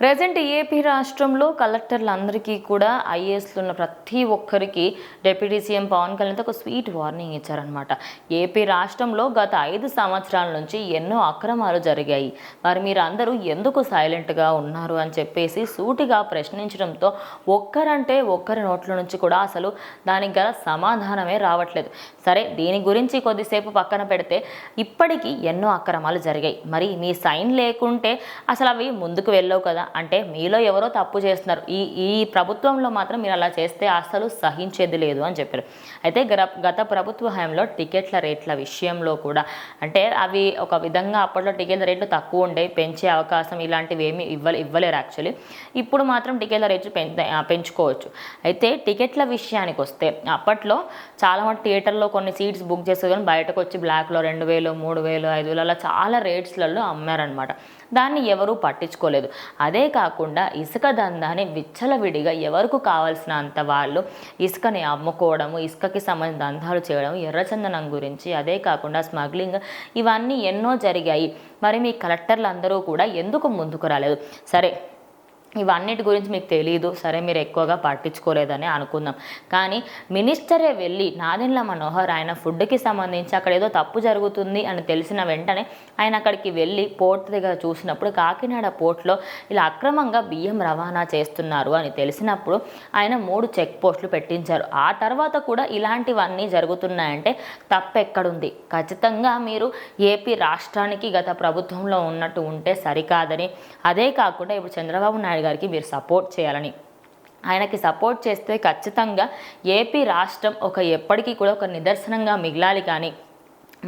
Present AP రాష్ట్రంలో కలెక్టర్లందరికీ కూడా ఐఏఎస్లు ఉన్న ప్రతి ఒక్కరికి డిప్యూటీ సీఎం పవన్ కళ్యాణ్ ఒక స్వీట్ వార్నింగ్ ఇచ్చారనమాట ఏపీ రాష్ట్రంలో గత ఐదు సంవత్సరాల నుంచి ఎన్నో అక్రమాలు జరిగాయి. మరి మీరు అందరూ ఎందుకు సైలెంట్గా ఉన్నారు అని చెప్పేసి సూటిగా ప్రశ్నించడంతో ఒక్కరంటే ఒక్కరి నోట్ల నుంచి కూడా అసలు దానికి గల సమాధానమే రావట్లేదు. సరే దీని గురించి కొద్దిసేపు పక్కన పెడితే ఇప్పటికీ ఎన్నో అక్రమాలు జరిగాయి. మరి మీ సైన్ లేకుంటే అసలు అవి ముందుకు వెళ్ళవు కదా. అంటే మీలో ఎవరో తప్పు చేస్తున్నారు. ఈ ఈ ప్రభుత్వంలో మాత్రం మీరు అలా చేస్తే అసలు సహించేది లేదు అని చెప్పారు. అయితే గర- గత ప్రభుత్వ హయాంలో టికెట్ల రేట్ల విషయంలో కూడా అంటే అవి ఒక విధంగా అప్పట్లో టికెట్ల రేట్లు తక్కువ ఉండే పెంచే అవకాశం ఇలాంటివి ఏమీ ఇవ్వ ఇవ్వలేరు యాక్చువల్లీ ఇప్పుడు మాత్రం టికెట్ల రేట్లు పెంచుకోవచ్చు. అయితే టికెట్ల విషయానికి వస్తే అప్పట్లో చాలా మంది థియేటర్లో కొన్ని సీట్స్ బుక్ చేస్తారు కానీ బయటకు వచ్చి బ్లాక్లో రెండు వేలు మూడు వేలు ఐదు వేలు అలా చాలా రేట్స్లలో అమ్మారనమాట దాన్ని ఎవరూ పట్టించుకోలేదు. అదే కాకుండా ఇసుక దందాన్ని విచ్చలవిడిగా ఎవరికి కావాల్సినంత వాళ్ళు ఇసుకని అమ్ముకోవడము ఇసుకకి సంబంధించిన దందాలు చేయడం ఎర్రచందనం గురించి అదే కాకుండా స్మగ్లింగ్ ఇవన్నీ ఎన్నో జరిగాయి. మరి మీ కలెక్టర్లు అందరూ కూడా ఎందుకు ముందుకు రాలేదు? సరే ఇవన్నిటి గురించి మీకు తెలియదు సరే మీరు ఎక్కువగా పట్టించుకోలేదని అనుకుందాం. కానీ మినిస్టరే వెళ్ళి నాదెండ్ల మనోహర్ ఆయన ఫుడ్కి సంబంధించి అక్కడ ఏదో తప్పు జరుగుతుంది అని తెలిసిన వెంటనే ఆయన అక్కడికి వెళ్ళి పోర్ట్ దగ్గర చూసినప్పుడు కాకినాడ పోర్ట్లో ఇలా అక్రమంగా బియ్యం రవాణా చేస్తున్నారు అని తెలిసినప్పుడు ఆయన మూడు చెక్ పోస్టులు పెట్టించారు. ఆ తర్వాత కూడా ఇలాంటివన్నీ జరుగుతున్నాయంటే తప్పెక్కడుంది. ఖచ్చితంగా మీరు ఏపీ రాష్ట్రానికి గత ప్రభుత్వంలో ఉన్నట్టు ఉంటే సరికాదని. అదే కాకుండా ఇప్పుడు చంద్రబాబు నాయుడు గారికి మీరు సపోర్ట్ చేయాలని. ఆయనకి సపోర్ట్ చేస్తే ఖచ్చితంగా ఏపీ రాష్ట్రం ఒక ఎప్పటికీ కూడా ఒక నిదర్శనంగా మిగలాలి కానీ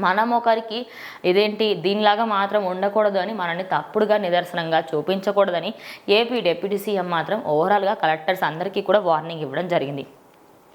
మనం ఒకరికి ఇదేంటి దీనిలాగా మాత్రం ఉండకూడదు అని మనల్ని తప్పుడుగా నిదర్శనంగా చూపించకూడదని ఏపీ డిప్యూటీ సీఎం మాత్రం ఓవరాల్గా కలెక్టర్స్ అందరికీ కూడా వార్నింగ్ ఇవ్వడం జరిగింది.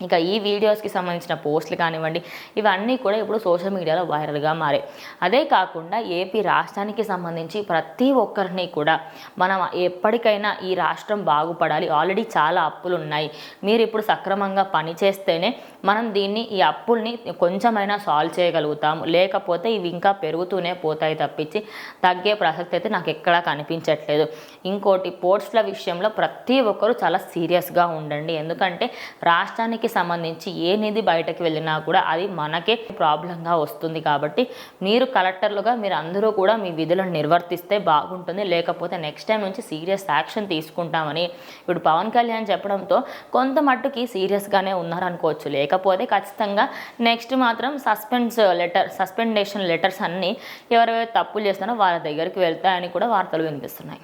ఇక ఈ వీడియోస్కి సంబంధించిన పోస్టులు కానివ్వండి ఇవన్నీ కూడా ఇప్పుడు సోషల్ మీడియాలో వైరల్గా మారాయి. అదే కాకుండా ఏపీ రాష్ట్రానికి సంబంధించి ప్రతి ఒక్కరిని కూడా మనం ఎప్పటికైనా ఈ రాష్ట్రం బాగుపడాలి. ఆల్రెడీ చాలా అప్పులు ఉన్నాయి. మీరు ఇప్పుడు సక్రమంగా పనిచేస్తేనే మనం దీన్ని ఈ అప్పుల్ని కొంచెమైనా సాల్వ్ చేయగలుగుతాము. లేకపోతే ఇవి ఇంకా పెరుగుతూనే పోతాయి తప్పించి తగ్గే ప్రసక్తి అయితే నాకు ఎక్కడా కనిపించట్లేదు. ఇంకోటి పోర్ట్స్ల విషయంలో ప్రతి ఒక్కరూ చాలా సీరియస్గా ఉండండి. ఎందుకంటే రాష్ట్రానికి సంబంధించి ఏ నిధి బయటకు వెళ్ళినా కూడా అది మనకే ప్రాబ్లంగా వస్తుంది కాబట్టి మీరు కలెక్టర్లుగా మీరు అందరూ కూడా మీ విధులను నిర్వర్తిస్తే బాగుంటుంది. లేకపోతే నెక్స్ట్ టైం నుంచి సీరియస్ యాక్షన్ తీసుకుంటామని ఇప్పుడు పవన్ కళ్యాణ్ చెప్పడంతో కొంత మట్టుకి సీరియస్గానే ఉన్నారనుకోవచ్చు. లేకపోతే ఖచ్చితంగా నెక్స్ట్ మాత్రం సస్పెన్స్ లెటర్ సస్పెండేషన్ లెటర్స్ అన్నీ ఎవరెవరు తప్పులు చేస్తున్నారో వాళ్ళ దగ్గరికి వెళ్తాయని కూడా వార్తలు వినిపిస్తున్నాయి.